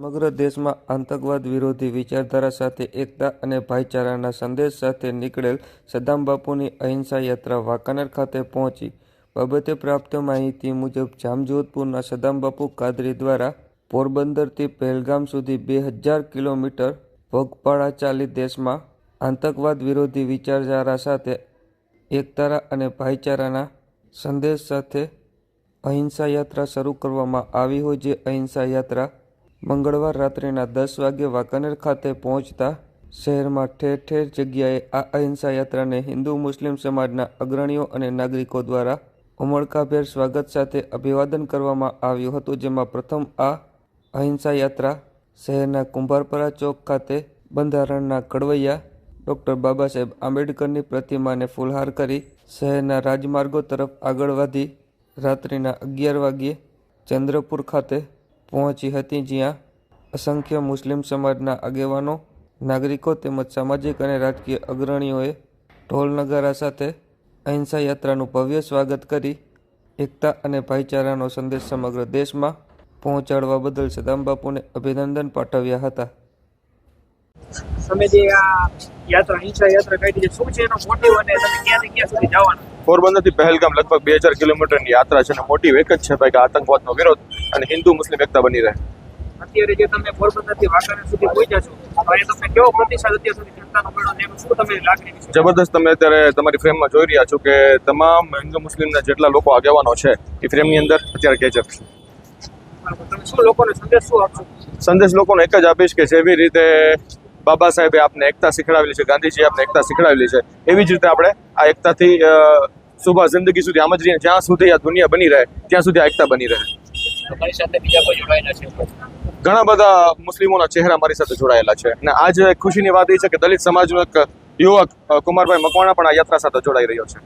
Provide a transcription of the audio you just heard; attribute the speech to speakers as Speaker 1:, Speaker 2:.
Speaker 1: સમગ્ર દેશમાં આતંકવાદ વિરોધી વિચારધારા સાથે એકતા અને ભાઈચારાના સંદેશ સાથે નીકળેલ સદામબાપુની અહિંસા યાત્રા વાંકાનેર ખાતે પહોંચી. બાબતે પ્રાપ્ત માહિતી મુજબ, જામજોધપુરના સદામબાપુ કાદરી દ્વારા પોરબંદરથી પહેલગામ સુધી બે હજાર કિલોમીટર પગપાળા ચાલી દેશમાં આતંકવાદ વિરોધી વિચારધારા સાથે એકતારા અને ભાઈચારાના સંદેશ સાથે અહિંસા યાત્રા શરૂ કરવામાં આવી હોય, જે અહિંસા યાત્રા મંગળવાર રાત્રિના દસ વાગે વાંકાનેર ખાતે પહોંચતા શહેરમાં ઠેર ઠેર જગ્યાએ આ અહિંસા યાત્રાને હિન્દુ મુસ્લિમ સમાજના અગ્રણીઓ અને નાગરિકો દ્વારા ઉમળકાભેર સ્વાગત સાથે અભિવાદન કરવામાં આવ્યું હતું, જેમાં પ્રથમ આ અહિંસા યાત્રા શહેરના કુંભારપરા ચોક ખાતે બંધારણના કડવૈયા ડૉક્ટર બાબા સાહેબ આંબેડકરની પ્રતિમાને ફૂલહાર કરી શહેરના રાજમાર્ગો તરફ આગળ વધી રાત્રિના અગિયાર વાગ્યે ચંદ્રપુર ખાતે પહોંચી હતી જ્યાં અસંખ્ય મુસ્લિમ સમાજના આગેવાનો, નાગરિકો તેમજ સામાજિક અને રાજકીય અગ્રણીઓએ ઢોલ નગારા સાથે અહિંસા યાત્રાનું ભવ્ય સ્વાગત કરી એકતા અને ભાઈચારાનો સંદેશ સમગ્ર દેશમાં પહોંચાડવા બદલ સદામબાપુને અભિનંદન પાઠવ્યા હતા.
Speaker 2: તમે જે આ યાત્રા હિંસા યાત્રા કાઢી છે, શું છે એનો મોટિવ અને તમે ક્યાંથી ક્યાં સુધી જવાના?
Speaker 3: પોરબંદરથી પહેલગામ લગભગ બે હજાર કિલોમીટરની યાત્રા છે અને મોટી એક જ છે ભાઈ કે આતંકવાદનો વિરોધ અને હિન્દુ મુસ્લિમ એકતા બની રહે.
Speaker 2: અત્યારે જે તમે પોરબંદરથી વાંકાનેર સુધી પહોંચ્યા છો તો તમને કેવો પ્રતિસાદ અત્યાર સુધી જનતાનો મળ્યો છે શું તમે લાગણી
Speaker 3: જબરદસ્ત તમે અત્યારે તમારી ફ્રેમમાં જોઈ રહ્યા છો કે તમામ હિન્દુ મુસ્લિમના જેટલા લોકો આગેવાનો છે એ ફ્રેમની અંદર અત્યારે કેચઅપ છે.
Speaker 2: સંદેશ
Speaker 3: લોકોને એક જ આપીશ કે જેવી રીતે બાબા સાહેબે આપને એકતા શીખડાવેલી છે ગાંધીજીએ આપને એકતા શીખડાવેલી છે. એવી જ રીતે આપણે આ એકતાથી શુભા જિંદગી સુધી આમ જ રહીએ જ્યાં સુધી આ દુનિયા બની રહે ત્યાં સુધી આ એકતા બની રહે. ઘણા બધા મુસ્લિમોના ચહેરા મારી સાથે જોડાયેલા છે. અને આજ ખુશીની વાત એ છે કે દલિત સમાજનો એક યુવક કુમારભાઈ મકવાણા પણ આ યાત્રા સાથે જોડાઈ રહ્યો છે.